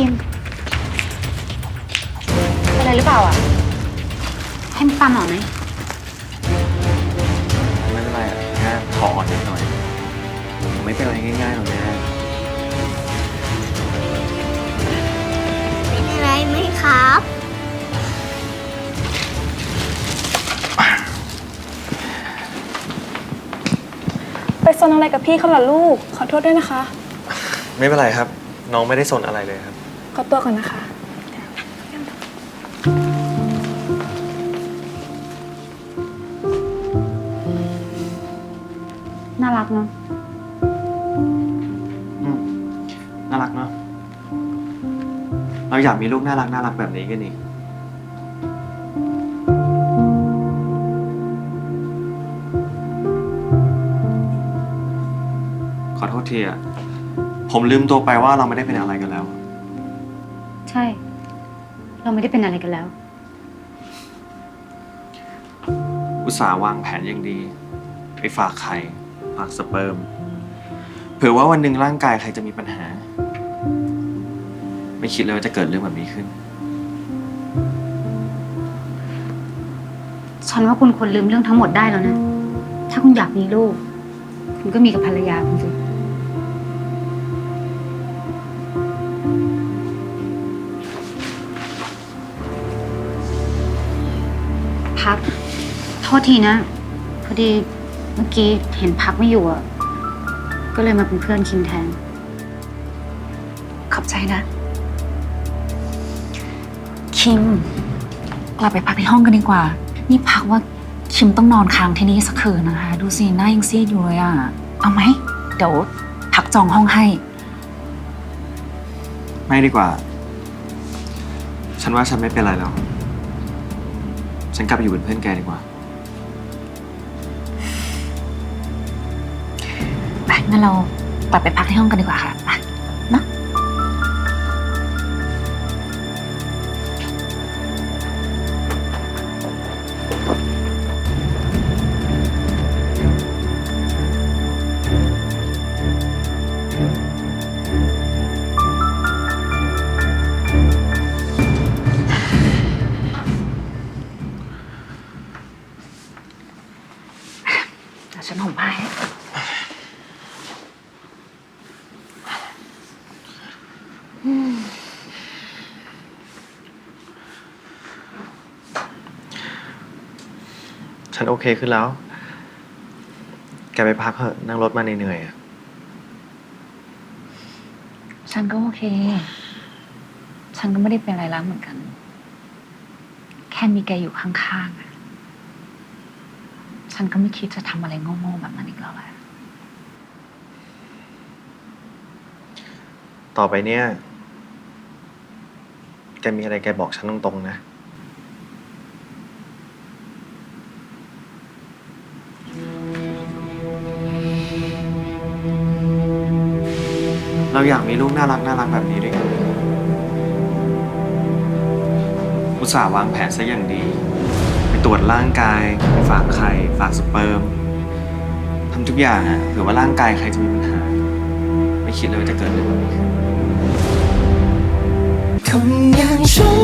คิมเป็นอะไรหรือเปล่าอะ ให้มันปาหมอไหมไม่เป็นไรอะแค่ขออ่อนนิดหน่อยผมไม่เป็นอะไรง่ายๆหรอกนะเป็นอะไรไหมครับ ไปซนอะไรกับพี่เขาล่ะลูก ขอโทษด้วยนะคะ ไม่เป็นไรครับ น้องไม่ได้สนอะไรเลยครับ ขอตัวก่อนนะคะ น่ารักเนาะ อืมน่ารักเนาะเราอยากมีลูกน่ารักน่ารักแบบนี้กันนี่ขอโทษทีอะผมลืมตัวไปว่าเราไม่ได้เป็นอะไรกันแล้ว ใช่ เราไม่ได้เป็นอะไรกันแล้ว อุตส่าห์วางแผนอย่างดี ไปฝากไข่ฝากสเปิร์ม เผื่อว่าวันหนึ่งร่างกายใครจะมีปัญหา ไม่คิดเลยว่าจะเกิดเรื่องแบบนี้ขึ้น ฉันว่าคุณควรลืมเรื่องทั้งหมดได้แล้วนะ ถ้าคุณอยากมีลูก คุณก็มีกับภรรยาคุณสิ พัก โทษทีนะ พอดีเมื่อกี้เห็นพักไม่อยู่อะก็เลยมาเป็นเพื่อนคิมแทน ขอบใจนะ คิมเราไปพักที่ห้องกันดีกว่า นี่พักว่าคิมต้องนอนค้างที่นี่สักคืนนะคะ ดูสิหน้ายังซีดอยู่เลยอะเอาไหม เดี๋ยวพักจองห้องให้ ไม่ดีกว่า ฉันว่าฉันไม่เป็นไรแล้ว ฉันกลับไปอยู่เป็นเพื่อนแกดีกว่า ไปงั้นเรากลับไปพักที่ห้องกันดีกว่าค่ะไป ฉันห่มผ้าให้ฉันโอเคขึ้นแล้ว แกไปพักเถอะนั่งรถมาเหนื่อยๆอะฉันก็โอเค ฉันก็ไม่ได้เป็นอะไรแล้วเหมือนกัน แค่มีแกอยู่ข้างๆอะ ฉันก็ไม่คิดจะทำอะไรโง่ๆแบบนั้นอีกแล้วแหละ ต่อไปเนี่ย แกมีอะไรแกบอกฉันตรงๆนะ เราอยากมีลูกน่ารักน่ารักแบบนี้ด้วยกัน อุตส่าห์วางแผนซะอย่างดีไป ตรวจร่างกาย ฝากไข่ ฝากสเปิร์มทำทุกอย่างอะเผื่อว่าร่างกายใครจะมีปัญหา ไม่คิดเลยว่าจะเกิดเรื่องแบบนี้ขึ้น คนอย่างฉัน